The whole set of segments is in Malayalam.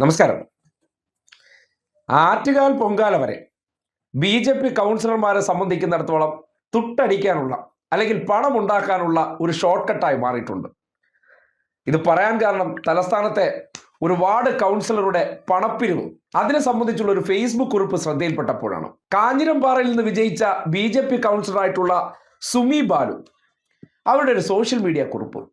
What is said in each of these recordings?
നമസ്കാരം. ആറ്റുകാൽ പൊങ്കാല വരെ ബി ജെ പി കൗൺസിലർമാരെ സംബന്ധിക്കുന്നിടത്തോളം തുട്ടടിക്കാനുള്ള അല്ലെങ്കിൽ പണം ഉണ്ടാക്കാനുള്ള ഒരു ഷോർട്ട് കട്ടായി മാറിയിട്ടുണ്ട്. ഇത് പറയാൻ കാരണം തലസ്ഥാനത്തെ ഒരു വാർഡ് കൗൺസിലറുടെ പണപ്പിരിവ്. അതിനെ സംബന്ധിച്ചുള്ള ഒരു ഫേസ്ബുക്ക് കുറിപ്പ് ശ്രദ്ധയിൽപ്പെട്ടപ്പോഴാണ്. കാഞ്ഞിരംപാറയിൽ നിന്ന് വിജയിച്ച ബി ജെ പി കൗൺസിലറായിട്ടുള്ള സുമി ബാലു. അവരുടെ ഒരു സോഷ്യൽ മീഡിയ കുറിപ്പ്.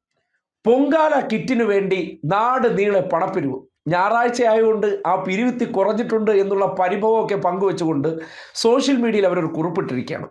പൊങ്കാല കിറ്റിനു വേണ്ടി നാട് നീളെ പണപ്പിരിവ്. ഞായറാഴ്ച ആയതുകൊണ്ട് ആ പിരിവിത്തി കുറഞ്ഞിട്ടുണ്ട് എന്നുള്ള പരിഭവമൊക്കെ പങ്കുവെച്ചുകൊണ്ട് സോഷ്യൽ മീഡിയയിൽ അവരൊരു കുറിപ്പിട്ടിരിക്കുകയാണ്.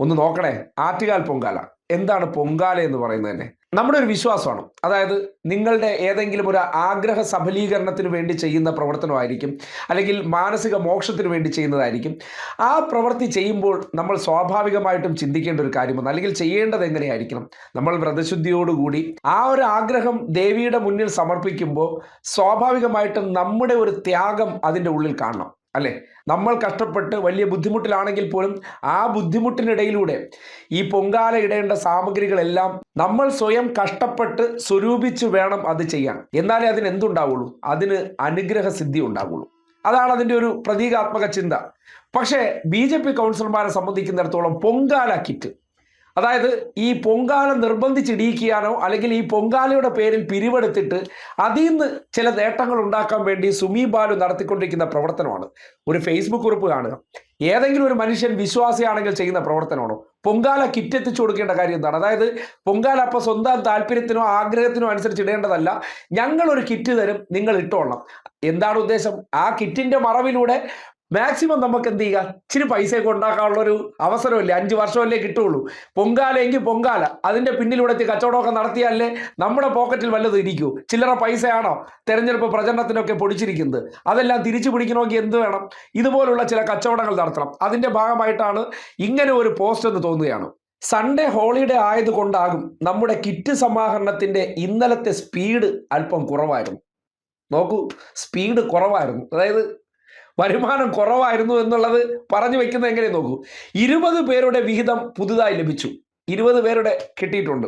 ഒന്ന് നോക്കണേ. ആറ്റുകാൽ പൊങ്കാല. എന്താണ് പൊങ്കാല എന്ന് പറയുന്നത് തന്നെ നമ്മുടെ ഒരു വിശ്വാസമാണ്. അതായത് നിങ്ങളുടെ ഏതെങ്കിലും ഒരു ആഗ്രഹ സഫലീകരണത്തിന് വേണ്ടി ചെയ്യുന്ന പ്രവർത്തനമായിരിക്കും അല്ലെങ്കിൽ മാനസിക മോക്ഷത്തിന് വേണ്ടി ചെയ്യുന്നതായിരിക്കും. ആ പ്രവൃത്തി ചെയ്യുമ്പോൾ നമ്മൾ സ്വാഭാവികമായിട്ടും ചിന്തിക്കേണ്ട ഒരു കാര്യമാണ് അല്ലെങ്കിൽ ചെയ്യേണ്ടത് എങ്ങനെയായിരിക്കണം? നമ്മൾ വ്രതശുദ്ധിയോടുകൂടി ആ ഒരു ആഗ്രഹം ദേവിയുടെ മുന്നിൽ സമർപ്പിക്കുമ്പോൾ സ്വാഭാവികമായിട്ടും നമ്മുടെ ഒരു ത്യാഗം അതിന്റെ ഉള്ളിൽ കാണണം. അല്ലേ? നമ്മൾ കഷ്ടപ്പെട്ട് വലിയ ബുദ്ധിമുട്ടിലാണെങ്കിൽ പോലും ആ ബുദ്ധിമുട്ടിനിടയിലൂടെ ഈ പൊങ്കാല ഇടേണ്ട സാമഗ്രികളെല്ലാം നമ്മൾ സ്വയം കഷ്ടപ്പെട്ട് സ്വരൂപിച്ച് വേണം അത് ചെയ്യാൻ. എന്നാലേ അതിന് എന്തുണ്ടാവുള്ളൂ? അതിന് അനുഗ്രഹ സിദ്ധി ഉണ്ടാവുള്ളൂ. അതാണ് അതിന്റെ ഒരു പ്രതീകാത്മക ചിന്ത. പക്ഷേ ബി ജെ പി കൗൺസിലർമാരെ സംബന്ധിക്കുന്നിടത്തോളം പൊങ്കാല കിറ്റ് അതായത് ഈ പൊങ്കാല നിർബന്ധിച്ചിടിയിക്കാനോ അല്ലെങ്കിൽ ഈ പൊങ്കാലയുടെ പേരിൽ പിരിവെടുത്തിട്ട് അതിൽ നിന്ന് ചില നേട്ടങ്ങൾ ഉണ്ടാക്കാൻ വേണ്ടി സുമി ബാലു നടത്തിക്കൊണ്ടിരിക്കുന്ന പ്രവർത്തനമാണ്. ഒരു ഫേസ്ബുക്ക് കുറിപ്പ് കാണുക. ഏതെങ്കിലും ഒരു മനുഷ്യൻ വിശ്വാസിയാണെങ്കിൽ ചെയ്യുന്ന പ്രവർത്തനമാണോ? പൊങ്കാല കിറ്റ് എത്തിച്ചു കൊടുക്കേണ്ട കാര്യം എന്താണ്? അതായത് പൊങ്കാല അപ്പോൾ സ്വന്തം താല്പര്യത്തിനോ ആഗ്രഹത്തിനോ അനുസരിച്ച് ഇടേണ്ടതല്ല. ഞങ്ങളൊരു കിറ്റ് തരും നിങ്ങൾ ഇട്ടോളണം. എന്താണ് ഉദ്ദേശം? ആ കിറ്റിന്റെ മറവിലൂടെ മാക്സിമം നമുക്ക് എന്ത് ചെയ്യുക ഇച്ചിരി പൈസയൊക്കെ ഉണ്ടാക്കാനുള്ള ഒരു അവസരമല്ലേ? അഞ്ച് വർഷമല്ലേ കിട്ടുള്ളൂ. പൊങ്കാല എങ്കിൽ പൊങ്കാല. അതിന്റെ പിന്നിലൂടെ എത്തി കച്ചവടമൊക്കെ നടത്തിയാലേ നമ്മുടെ പോക്കറ്റിൽ വല്ലതും ഇരിക്കൂ. ചില്ലറ പൈസയാണോ? തെരഞ്ഞെടുപ്പ് പ്രചരണത്തിനൊക്കെ പൊടിച്ചിരിക്കുന്നത്. അതെല്ലാം തിരിച്ചു പിടിക്കണമെങ്കിൽ എന്ത് വേണം? ഇതുപോലുള്ള ചില കച്ചവടങ്ങൾ നടത്തണം. അതിന്റെ ഭാഗമായിട്ടാണ് ഇങ്ങനെ ഒരു പോസ്റ്റ് എന്ന് തോന്നുകയാണ്. സൺഡേ ഹോളിഡേ ആയതുകൊണ്ടാകും നമ്മുടെ കിറ്റ് സമാഹരണത്തിന്റെ ഇന്നലത്തെ സ്പീഡ് അല്പം കുറവായിരുന്നു. നോക്കൂ സ്പീഡ് കുറവായിരുന്നു. അതായത് വരുമാനം കുറവായിരുന്നു എന്നുള്ളത് പറഞ്ഞു വെക്കുന്നത് എങ്ങനെ നോക്കൂ. ഇരുപത് പേരുടെ വിഹിതം പുതുതായി ലഭിച്ചു. ഇരുപത് പേരുടെ കിട്ടിയിട്ടുണ്ട്.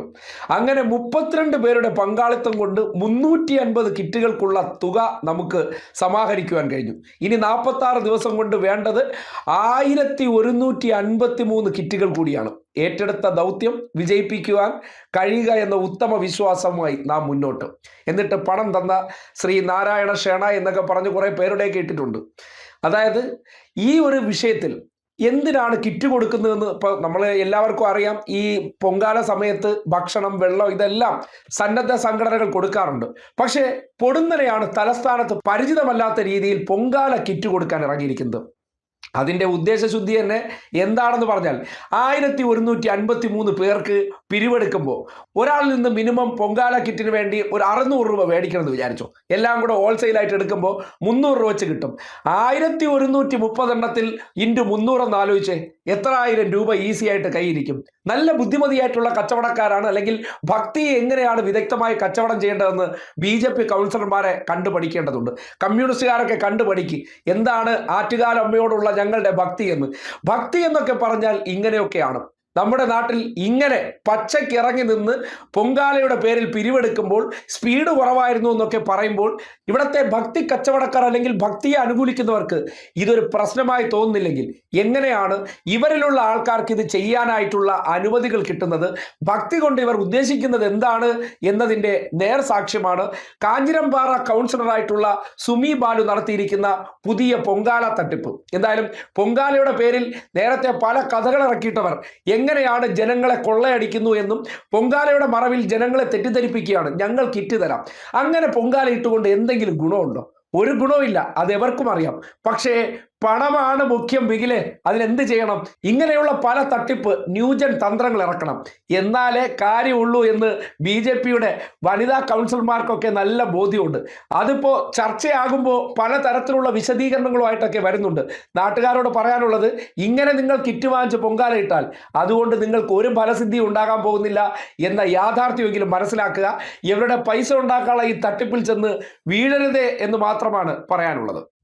അങ്ങനെ മുപ്പത്തിരണ്ട് പേരുടെ പങ്കാളിത്തം കൊണ്ട് മുന്നൂറ്റി അൻപത് കിറ്റുകൾക്കുള്ള തുക നമുക്ക് സമാഹരിക്കുവാൻ കഴിഞ്ഞു. ഇനി നാൽപ്പത്തി ആറ് ദിവസം കൊണ്ട് വേണ്ടത് ആയിരത്തി ഒരുന്നൂറ്റി അൻപത്തി മൂന്ന് കിറ്റുകൾ കൂടിയാണ്. ഏറ്റെടുത്ത ദൗത്യം വിജയിപ്പിക്കുവാൻ കഴിയുക എന്ന ഉത്തമ വിശ്വാസവുമായി നാം മുന്നോട്ട്. എന്നിട്ട് പണം തന്ന ശ്രീ നാരായണ ഷേണ എന്നൊക്കെ പറഞ്ഞ് കുറേ പേരുടെ കേട്ടിട്ടുണ്ട് അതായത് ഈ ഒരു വിഷയത്തിൽ എന്തിനാണ് കിറ്റ് കൊടുക്കുന്നതെന്ന് ഇപ്പോൾ നമ്മൾ എല്ലാവർക്കും അറിയാം. ഈ പൊങ്കാല സമയത്ത് ഭക്ഷണം വെള്ളം ഇതെല്ലാം സന്നദ്ധ സംഘടനകൾ കൊടുക്കാറുണ്ട്. പക്ഷേ പൊടുന്നനെയാണ് തലസ്ഥാനത്ത് പരിചിതമല്ലാത്ത രീതിയിൽ പൊങ്കാല കിറ്റ് കൊടുക്കാൻ ഇറങ്ങിയിരിക്കുന്നത്. അതിന്റെ ഉദ്ദേശശുദ്ധി തന്നെ എന്താണെന്ന് പറഞ്ഞാൽ ആയിരത്തി ഒരുന്നൂറ്റി അൻപത്തി മൂന്ന് പേർക്ക് പിരിവെടുക്കുമ്പോൾ ഒരാളിൽ നിന്ന് മിനിമം പൊങ്കാല കിറ്റിന് വേണ്ടി ഒരു അറുന്നൂറ് രൂപ മേടിക്കണമെന്ന് വിചാരിച്ചു. എല്ലാം കൂടെ ഹോൾസെയിലായിട്ട് എടുക്കുമ്പോൾ മുന്നൂറ് രൂപ വെച്ച് കിട്ടും. ആയിരത്തി ഒരുന്നൂറ്റി മുപ്പതെണ്ണത്തിൽ ഇന്റു മുന്നൂറെന്ന് ആലോചിച്ചേ എത്ര ആയിരം രൂപ ഈസി ആയിട്ട് കൈയിരിക്കും നല്ല ബുദ്ധിമതിയായിട്ടുള്ള കച്ചവടക്കാരാണ്. അല്ലെങ്കിൽ ഭക്തി എങ്ങനെയാണ് വിദഗ്ധമായി കച്ചവടം ചെയ്യേണ്ടതെന്ന് ബി ജെ പി കൗൺസിലർമാരെ കണ്ടുപഠിക്കേണ്ടതുണ്ട്. കമ്മ്യൂണിസ്റ്റുകാരൊക്കെ കണ്ടുപഠിക്ക്. എന്താണ് ആറ്റുകാലമ്മയോടുള്ള ഞങ്ങളുടെ ഭക്തി എന്ന്. ഭക്തി എന്നൊക്കെ പറഞ്ഞാൽ ഇങ്ങനെയൊക്കെയാണ്. നമ്മുടെ നാട്ടിൽ ഇങ്ങനെ പച്ചയ്ക്ക് ഇറങ്ങി നിന്ന് പൊങ്കാലയുടെ പേരിൽ പിരിവെടുക്കുമ്പോൾ സ്പീഡ് കുറവായിരുന്നു എന്നൊക്കെ പറയുമ്പോൾ ഇവിടുത്തെ ഭക്തി കച്ചവടക്കാർ അല്ലെങ്കിൽ ഭക്തിയെ അനുകൂലിക്കുന്നവർക്ക് ഇതൊരു പ്രശ്നമായി തോന്നുന്നില്ലെങ്കിൽ എങ്ങനെയാണ് ഇവരിലുള്ള ആൾക്കാർക്ക് ഇത് ചെയ്യാനായിട്ടുള്ള അനുമതികൾ കിട്ടുന്നത്? ഭക്തി കൊണ്ട് ഇവർ ഉദ്ദേശിക്കുന്നത് എന്താണ് എന്നതിന്റെ നേർ സാക്ഷ്യമാണ് കാഞ്ഞിരംപാറ കൗൺസിലറായിട്ടുള്ള സുമി ബാലു നടത്തിയിരിക്കുന്ന പുതിയ പൊങ്കാല തട്ടിപ്പ്. എന്തായാലും പൊങ്കാലയുടെ പേരിൽ നേരത്തെ പല കഥകൾ ഇറക്കിയിട്ടവർ എങ്ങനെയാണ് ജനങ്ങളെ കൊള്ളയടിക്കുന്നു എന്നും പൊങ്കാലയുടെ മറവിൽ ജനങ്ങളെ തെറ്റിദ്ധരിപ്പിക്കുകയാണ്. ഞങ്ങൾ കിറ്റ് തരാം. അങ്ങനെ പൊങ്കാല ഇട്ടുകൊണ്ട് എന്തെങ്കിലും ഗുണമുണ്ടോ? ഒരു ഗുണവുമില്ല. അത് എവർക്കും അറിയാം. പക്ഷേ പണമാണ് മുഖ്യം ബിഗിലെ അതിനെന്ത് ചെയ്യണം? ഇങ്ങനെയുള്ള പല തട്ടിപ്പ് ന്യൂജൻ തന്ത്രങ്ങൾ ഇറക്കണം. എന്നാലേ കാര്യമുള്ളൂ എന്ന് ബി ജെ പിയുടെ വനിതാ കൗൺസിലർമാർക്കൊക്കെ നല്ല ബോധ്യമുണ്ട്. അതിപ്പോൾ ചർച്ചയാകുമ്പോൾ പലതരത്തിലുള്ള വിശദീകരണങ്ങളുമായിട്ടൊക്കെ വരുന്നുണ്ട്. നാട്ടുകാരോട് പറയാനുള്ളത് ഇങ്ങനെ നിങ്ങൾ കിറ്റ് വാങ്ങിച്ച് പൊങ്കാല ഇട്ടാൽ അതുകൊണ്ട് നിങ്ങൾക്ക് ഒരു ഫലസിദ്ധി ഉണ്ടാകാൻ പോകുന്നില്ല എന്ന യാഥാർത്ഥ്യമെങ്കിലും മനസ്സിലാക്കുക. ഇവരുടെ പൈസ ഉണ്ടാക്കാനുള്ള ഈ തട്ടിപ്പിൽ ചെന്ന് വീഴരുതേ എന്ന് മാത്രമാണ് പറയാനുള്ളത്.